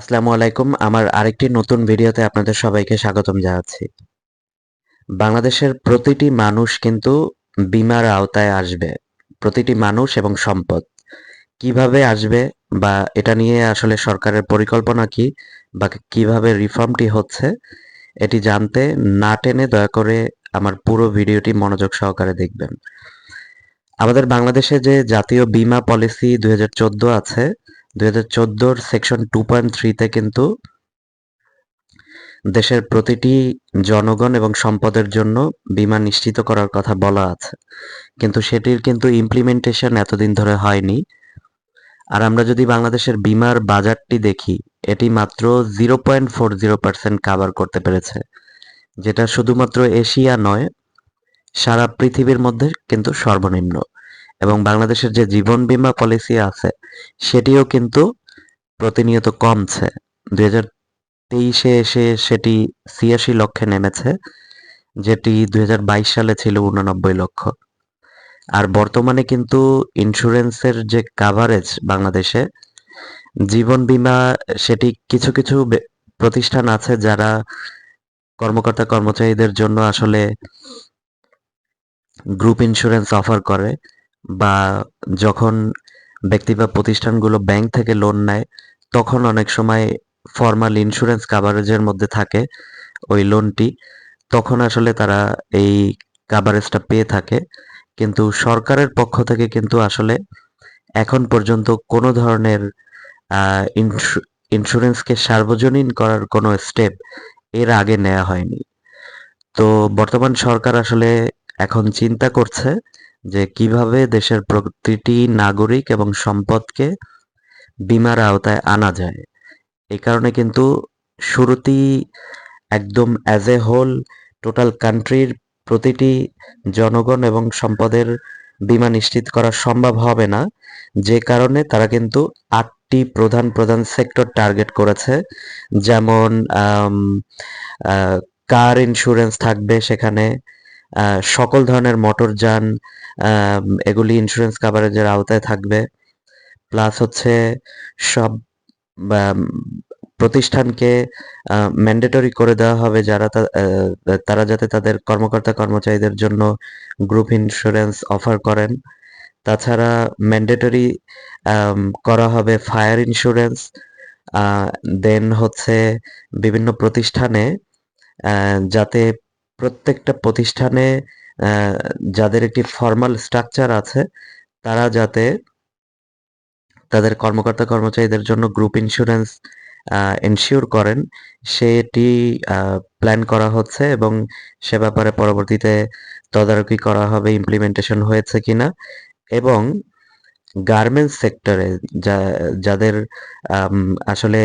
আসসালামু আলাইকুম। আমার আরেকটি নতুন ভিডিওতে আপনাদের সবাইকে স্বাগতম জানাচ্ছি। বাংলাদেশের প্রতিটি মানুষ কিন্তু বীমার আওতায় আসবে। প্রতিটি মানুষ এবং সম্পদ। কীভাবে আসবে বা এটা নিয়ে আসলে সরকারের পরিকল্পনা কি বা কীভাবে রিফর্মটি হচ্ছে, এটি জানতে না টেনে দয়া করে আমার পুরো ভিডিওটি মনোযোগ সহকারে দেখবেন। আমাদের বাংলাদেশে যে জাতীয় বীমা পলিসি দুই হাজার চোদ্দ আছে দুই হাজার চোদ্দোর সেকশন টু পয়েন্ট থ্রিতে কিন্তু দেশের প্রতিটি জনগণ এবং সম্পদের জন্য বীমা নিশ্চিত করার কথা বলা আছে। কিন্তু সেটির কিন্তু ইমপ্লিমেন্টেশন এতদিন ধরে হয়নি। আর আমরা যদি বাংলাদেশের বীমার বাজারটি দেখি, এটি মাত্র zero point four zero percent cover করতে পেরেছে। যেটা শুধুমাত্র এশিয়া নয়, সারা পৃথিবীর মধ্যে কিন্তু সর্বনিম্ন। এবং বাংলাদেশের যে জীবন বীমা পলিসি আছে, সেটিও কিন্তু প্রতিনিয়ত কমছে। দুই হাজার তেইশে এসে সেটি ছিয়াশি লক্ষে নেমেছে, যেটি দুই হাজার বাইশ সালে ছিল উননব্বই লক্ষ। আর বর্তমানে কিন্তু ইন্স্যুরেন্সের যে কাভারেজ বাংলাদেশে, জীবন বীমা সেটি কিছু কিছু প্রতিষ্ঠান আছে যারা কর্মকর্তা কর্মচারীদের জন্য আসলে গ্রুপ ইন্স্যুরেন্স অফার করে। বা যখন ব্যক্তি বা প্রতিষ্ঠানগুলো ব্যাংক থেকে লোন নেয়, তখন অনেক সময় ফর্মাল ইন্স্যুরেন্স কাভারেজের মধ্যে থাকে ওই লোনটি তখন আসলে তারা এই কাভারেজটা পেয়ে থাকে। কিন্তু সরকারের পক্ষ থেকে কিন্তু আসলে এখন পর্যন্ত কোনো ধরনের ইন্স্যুরেন্সকে সার্বজনীন করার কোনো স্টেপ এর আগে নেওয়া হয়নি। তো বর্তমান সরকার আসলে এখন চিন্তা করছে যে কীভাবে দেশের প্রতিটি নাগরিক এবং সম্পদকে বীমার আওতায় আনা যায়। এই কারণে কিন্তু শুরুতেই একদম অ্যাজ এ হোল টোটাল কান্ট্রির প্রতিটি জনগণ এবং সম্পদের বীমা নিশ্চিত করা সম্ভব হবে না। যে কারণে তারা কিন্তু আটটি প্রধান প্রধান সেক্টর টার্গেট করেছে। যেমন কার ইন্স্যুরেন্স থাকবে সেখানে সকল ধরনের মোটরযান আম, এগুলি ইন্স্যুরেন্স কাভারেজের আওতায় থাকবে। প্লাস হচ্ছে সব প্রতিষ্ঠানকে ম্যান্ডেটরি করে দেওয়া হবে যারা তারা যাতে তাদের কর্মকর্তা কর্মচারীদের জন্য গ্রুপ ইন্স্যুরেন্স অফার করেন। তাছাড়া ম্যান্ডেটরি করা হবে ফায়ার ইন্স্যুরেন্স দেন হচ্ছে বিভিন্ন প্রতিষ্ঠানে যাতে প্রত্যেকটা প্রতিষ্ঠানে যাদের একটি ফর্মাল স্ট্রাকচার আছে, তারা যাতে তাদের কর্মকর্তা কর্মচারীদের জন্য গ্রুপ ইন্স্যুরেন্স এনশিওর করেন, সেটি প্ল্যান করা হচ্ছে এবং সে ব্যাপারে পরবর্তীতে তদারকি করা হবে ইমপ্লিমেন্টেশন হয়েছে কিনা এবং গার্মেন্টস সেক্টরে যা, যাদের আসলে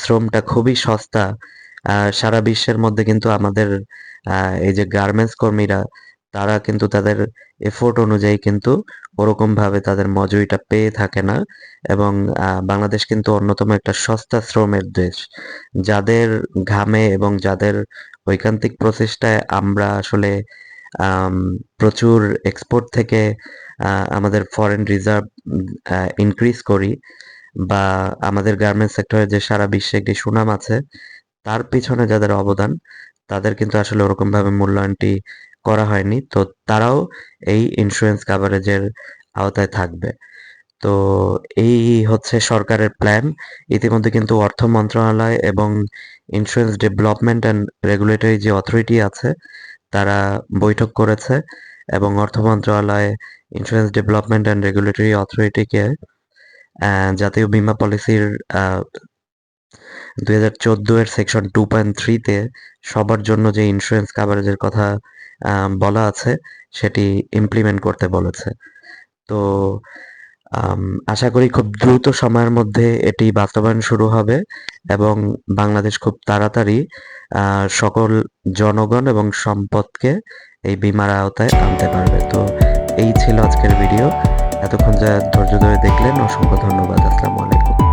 শ্রমটা খুবই সস্তা সারা বিশ্বের মধ্যে কিন্তু আমাদের এই যে গার্মেন্টস কর্মীরা, তারা কিন্তু তাদের এফোর্ট অনুযায়ী কিন্তু ওরকম ভাবে তাদের মজুরিটা পেয়ে থাকে না। এবং বাংলাদেশ কিন্তু অন্যতম একটা সস্তা শ্রমের দেশ। যাদের ঘামে এবং যাদের ঐকান্তিক প্রচেষ্টায় আমরা আসলে প্রচুর এক্সপোর্ট থেকে আমাদের ফরেন রিজার্ভ ইনক্রিজ করি বা আমাদের গার্মেন্টস সেক্টরে যে সারা বিশ্বে একটি সুনাম আছে তার পিছনে যাদের অবদান, তাদের কিন্তু আসলে ওরকম ভাবে মূল্যায়নটি করা হয়নি। তো তারাও এই ইন্স্যুরেন্স কাভারেজের আওতায় থাকবে। তো এই হচ্ছে সরকারের প্ল্যান ইতিমধ্যে কিন্তু অর্থ মন্ত্রণালয় এবং ইন্স্যুরেন্স ডেভেলপমেন্ট অ্যান্ড রেগুলেটরি যে অথরিটি আছে, তারা বৈঠক করেছে এবং অর্থ মন্ত্রণালয় ইন্স্যুরেন্স ডেভেলপমেন্ট অ্যান্ড রেগুলেটরি অথরিটিকে জাতীয় বীমা পলিসির দুই হাজার চোদ্দ এর সেকশন টু পয়েন্ট থ্রিতে সবার জন্য যে ইন্স্যুরেন্স কাভারেজের কথা বলা আছে, সেটি ইমপ্লিমেন্ট করতে বলেছে। তো আশা করি খুব দ্রুত সময়ের মধ্যে এটি বাস্তবায়ন শুরু হবে এবং বাংলাদেশ খুব তাড়াতাড়ি সকল জনগণ এবং সম্পদকে এই বীমার আওতায় আনতে পারবে। তো, এই ছিল আজকের ভিডিও এতক্ষণ যা ধৈর্য ধরে দেখলেন, অসংখ্য ধন্যবাদ। আসসালামু আলাইকুম।